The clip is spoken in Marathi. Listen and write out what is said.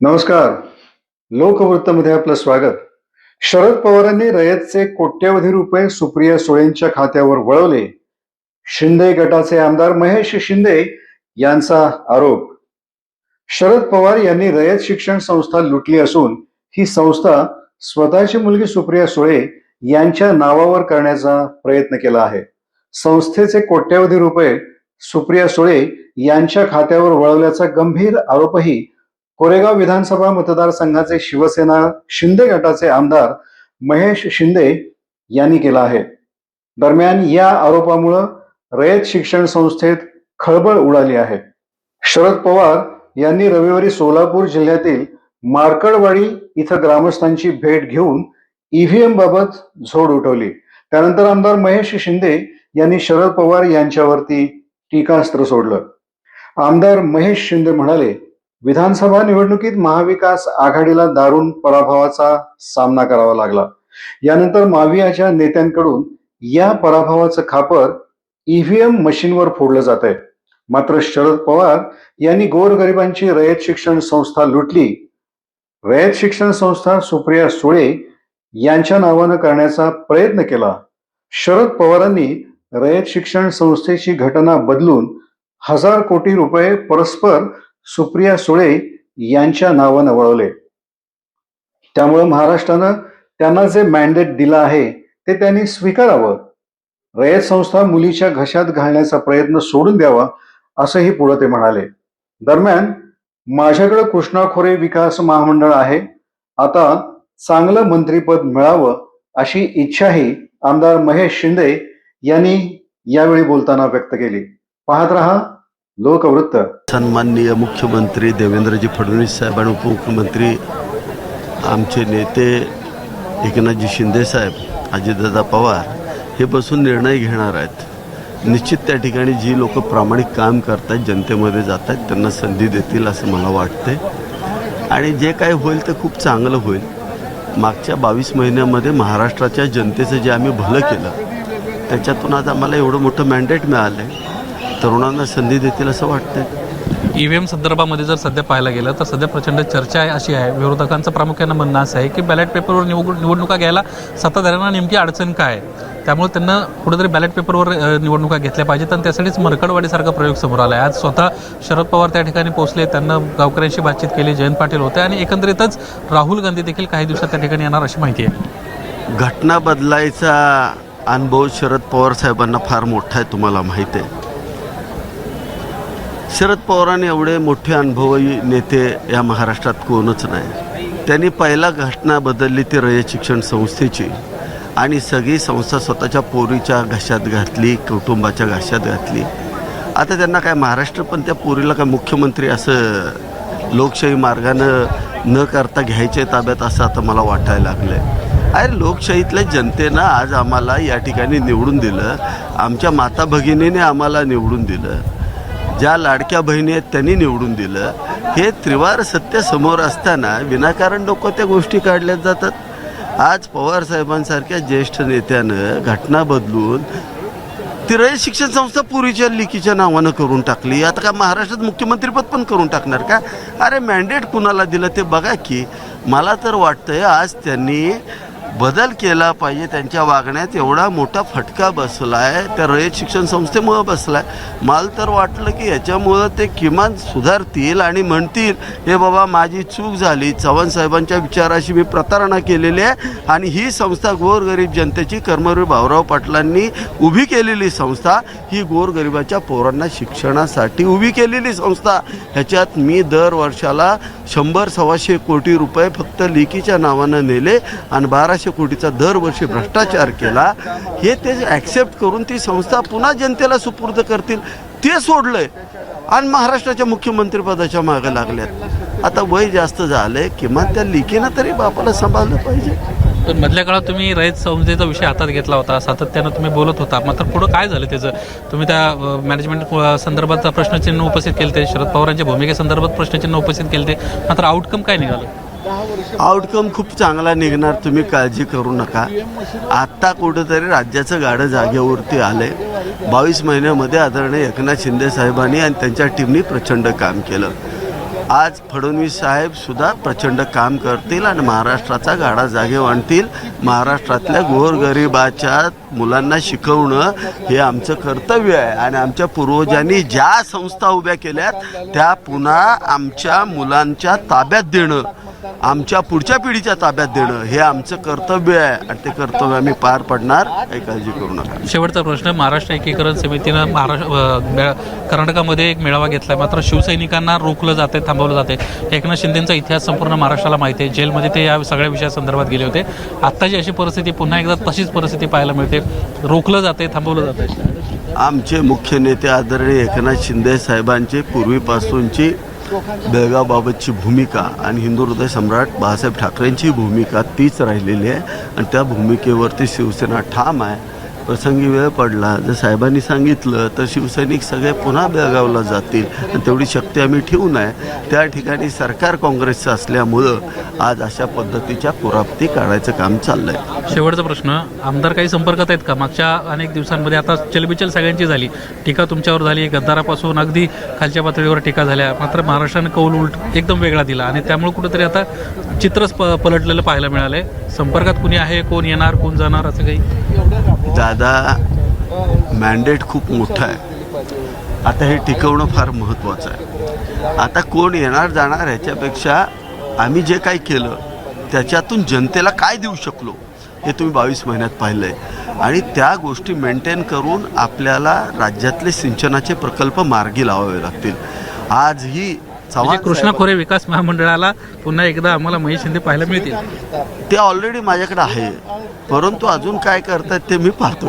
नमस्कार. लोकवृत्तमध्ये आपलं स्वागत. शरद पवारांनी रयतचे कोट्यवधी रुपये सुप्रिया सुळेंच्या खात्यावर वळवले. शिंदे गटाचे आमदार महेश शिंदे यांचा आरोप. शरद पवार यांनी रयत शिक्षण संस्था लुटली असून ही संस्था स्वतःची मुलगी सुप्रिया सुळे यांच्या नावावर करण्याचा प्रयत्न केला आहे. संस्थेचे कोट्यवधी रुपये सुप्रिया सुळे यांच्या खात्यावर वळवल्याचा गंभीर आरोपही कोरेगाव विधानसभा मतदारसंघाचे शिवसेना शिंदे गटाचे आमदार महेश शिंदे यांनी केला आहे. दरम्यान या आरोपामुळं रयत शिक्षण संस्थेत खळबळ उडाली आहे. शरद पवार यांनी रविवारी सोलापूर जिल्ह्यातील मार्कडवाडी इथं ग्रामस्थांची भेट घेऊन ईव्हीएम बाबत झोड उठवली. त्यानंतर आमदार महेश शिंदे यांनी शरद पवार यांच्यावरती टीकास्त्र सोडलं. आमदार महेश शिंदे म्हणाले विधानसभा निवडणुकीत महाविकास आघाडीला दारुण पराभवाचा सामना करावा लागला. यानंतर मावियाच्या नेत्यांकडून या पराभवाचं खापर ईव्हीएम मशीनवर फोडलं जात आहे मात्र शरद पवार यांनी गोरगरिबांची रयत शिक्षण संस्था लुटली. रयत शिक्षण संस्था सुप्रिया सुळे यांच्या नावानं करण्याचा प्रयत्न केला. शरद पवारांनी रयत शिक्षण संस्थेची घटना बदलून हजार कोटी रुपये परस्पर सुप्रिया सुळे यांच्या नावानं वळवले. त्यामुळे महाराष्ट्रानं त्यांना जे मॅन्डेट दिलं आहे ते त्यांनी स्वीकारावं. रयत संस्था मुलीच्या घशात घालण्याचा प्रयत्न सोडून द्यावा असंही पुढे ते म्हणाले. दरम्यान माझ्याकडे कृष्णा खोरे विकास महामंडळ आहे. आता चांगलं मंत्रीपद मिळावं अशी इच्छाही आमदार महेश शिंदे यांनी यावेळी बोलताना व्यक्त केली. पाहत रहा. लोकवृत्त. सन्माननीय मुख्यमंत्री देवेंद्रजी फडणवीस साहेब आणि उपमुख्यमंत्री आमचे नेते एकनाथजी शिंदेसाहेब अजितदादा पवार हे बसून निर्णय घेणार आहेत. निश्चित त्या ठिकाणी जी लोक प्रामाणिक काम करतात जनतेमध्ये जात आहेत त्यांना संधी देतील असं मला वाटते आणि जे काय होईल ते खूप चांगलं होईल. मागच्या बावीस महिन्यामध्ये महाराष्ट्राच्या जनतेचं जे आम्ही भलं केलं त्याच्यातून आज आम्हाला एवढं मोठं मॅन्डेट मिळालं आहे तरुणांना संधी देतील असं वाटतंय. ई व्ही एम संदर्भामध्ये जर सध्या पाहायला गेलं तर सध्या प्रचंड चर्चा आहे अशी आहे. विरोधकांचं प्रामुख्यानं म्हणणं असं आहे की बॅलेट पेपरवर निवड निवडणुका घ्यायला सत्ताधाऱ्यांना नेमकी अडचण काय आहे? त्यामुळे त्यांना कुठेतरी बॅलेट पेपरवर निवडणुका घेतल्या पाहिजेत आणि त्यासाठीच मरकडवाडीसारखा प्रयोग समोर आला आहे आज स्वतः शरद पवार त्या ठिकाणी पोहोचले त्यांना गावकऱ्यांशी बातचीत केली जयंत पाटील होते आणि एकंदरीतच राहुल गांधी देखील काही दिवसात त्या ठिकाणी येणार अशी माहिती आहे. घटना बदलायचा अनुभव शरद पवार साहेबांना फार मोठा आहे तुम्हाला माहीत आहे. शरद पवारांनी एवढे मोठे अनुभवी नेते या महाराष्ट्रात कोणच नाही. त्यांनी पहिला घटना बदलली ती रयत शिक्षण संस्थेची. आणि सगळी संस्था स्वतःच्या पोरीच्या घशात घातली कुटुंबाच्या घशात घातली. आता त्यांना काय महाराष्ट्र पण त्या पोरीला काय मुख्यमंत्री असं लोकशाही मार्गानं न करता घ्यायचे ताब्यात असं आता मला वाटायला लागलं आहे अरे लोकशाहीतल्या जनतेनं आज आम्हाला या ठिकाणी निवडून दिलं. आमच्या माता भगिनीने आम्हाला निवडून दिलं. ज्या लाडक्या बहिणी आहेत त्यांनी निवडून दिलं हे त्रिवार सत्य समोर असताना विनाकारण लोक त्या गोष्टी काढल्या जातात. आज पवार साहेबांसारख्या ज्येष्ठ नेत्यानं घटना बदलून ती शिक्षण संस्था पुरीच्या लिकीच्या नावानं करून टाकली. आता का महाराष्ट्रात मुख्यमंत्रीपद पण करून टाकणार का? अरे मॅन्डेट कुणाला दिलं ते बघा की मला तर वाटतंय आज त्यांनी बदल केला पाहिजे त्यांच्या वागण्यात एवढा मोठा फटका बसला आहे त्या रयत शिक्षण संस्थेमुळं बसला आहे मला तर वाटलं की याच्यामुळं ते किमान सुधारतील आणि म्हणतील हे बाबा माझी चूक झाली. चव्हाण साहेबांच्या विचाराशी मी प्रतारणा केलेली आहे आणि ही संस्था गोरगरीब जनतेची कर्मवीर भाऊराव पाटलांनी उभी केलेली संस्था ही गोरगरिबाच्या पोरांना शिक्षणासाठी उभी केलेली संस्था. ह्याच्यात मी दर वर्षाला शंभर सव्वाशे कोटी रुपये फक्त लेकीच्या नावानं नेले आणि बाराशे कोटीचा दरवर्षी भ्रष्टाचार केला हे ते ॲक्सेप्ट करून ती संस्था पुन्हा जनतेला सुपूर्द करतील ते सोडलंय. आणि महाराष्ट्राच्या मुख्यमंत्रीपदाच्या मागे लागल्यात. आता वय जास्त झालंय किमान त्या लिकीनं तरी बापाला सांभाळलं पाहिजे. पण मधल्या काळात तुम्ही रयत संस्थेचा विषय हातात घेतला होता सातत्यानं तुम्ही बोलत होता. मात्र पुढं काय झालं त्याचं? तुम्ही त्या मॅनेजमेंट संदर्भात प्रश्नचिन्ह उपस्थित केले ते शरद पवारांच्या भूमिकेसंदर्भात प्रश्नचिन्ह उपस्थित केले ते मात्र आउटकम काय निघालं? आउटकम खूप चांगला निघणार तुम्ही काळजी करू नका. आत्ता कुठंतरी राज्याचं गाडं जागेवरती आलंय. बावीस महिन्यामध्ये आदरणीय एकनाथ शिंदे साहेबांनी आणि त्यांच्या टीमनी प्रचंड काम केलं. आज फडणवीस साहेब सुद्धा प्रचंड काम करतील आणि महाराष्ट्राचा गाडा जागे आणतील महाराष्ट्रातल्या गोरगरिबाच्या मुलांना शिकवणं हे आमचं कर्तव्य आहे. आणि आमच्या पूर्वजांनी ज्या संस्था उभ्या केल्यात त्या पुन्हा आमच्या मुलांच्या ताब्यात देणं आमच्या पुढच्या पिढीच्या ताब्यात देणं हे आमचं कर्तव्य आहे आणि ते कर्तव्य आम्ही पार पडणार काही काळजी करू नका. शेवटचा प्रश्न महाराष्ट्र एकीकरण समितीनं महाराष्ट्र कर्नाटकामध्ये एक मेळावा घेतला मात्र शिवसैनिकांना रोखलं जाते थांबवलं जाते. एकनाथ शिंदेचा इतिहास संपूर्ण महाराष्ट्राला माहिती आहे. जेलमध्ये ते या सगळ्या विषयासंदर्भात गेले होते. आत्ताची अशी परिस्थिती पुन्हा एकदा तशीच परिस्थिती पाहायला मिळते. रोखलं जाते थांबवलं जाते. आमचे मुख्य नेते आदरणीय एकनाथ शिंदे साहेबांची पूर्वीपासूनची बेळगावबाबतची भूमिका आणि हिंदू हृदय सम्राट बाळासाहेब ठाकरेंची भूमिका तीच राहिलेली आहे. आणि त्या भूमिकेवरती शिवसेना ठाम आहे. प्रसंगी वेळ पडला. जर साहेबांनी सांगितलं तर शिवसैनिक सगळे पुन्हा बेळगावला जातील. आणि तेवढी शक्ती आम्ही ठेवू नये. त्या ठिकाणी सरकार काँग्रेसचं असल्यामुळं आज अशा पद्धतीच्या पुराप्ती काढायचं काम चाललं आहे शेवटचा प्रश्न. आमदार काही संपर्कात आहेत का? मागच्या अनेक दिवसांमध्ये आता चलबिचल सगळ्यांची झाली. टीका तुमच्यावर झाली. गद्दारापासून अगदी खालच्या पातळीवर टीका झाल्या. मात्र महाराष्ट्राने कौल उलट एकदम वेगळा दिला. आणि त्यामुळे कुठेतरी आता चित्रच प पलटलेलं पाहायला मिळालं आहे संपर्कात कुणी आहे? कोण येणार? कोण जाणार? असं काही दादा मॅन्डेट खूप मोठं आहे. आता हे टिकवणं फार महत्त्वाचं आहे. आता कोण येणार जाणार ह्याच्यापेक्षा आम्ही जे काही केलं त्याच्यातून जनतेला काय देऊ शकलो हे तुम्ही बावीस महिन्यात पाहिलं आहे आणि त्या गोष्टी मेंटेन करून आपल्याला राज्यातले सिंचनाचे प्रकल्प मार्गी लावावे लागतील. आजही म्हणजे कृष्णा खोरे विकास महामंडळाला पुन्हा एकदा आम्हाला महेश शिंदे पाहायला मिळतील. ते ऑलरेडी माझ्याकडे आहे. परंतु अजून काय करतात ते मी पाहतो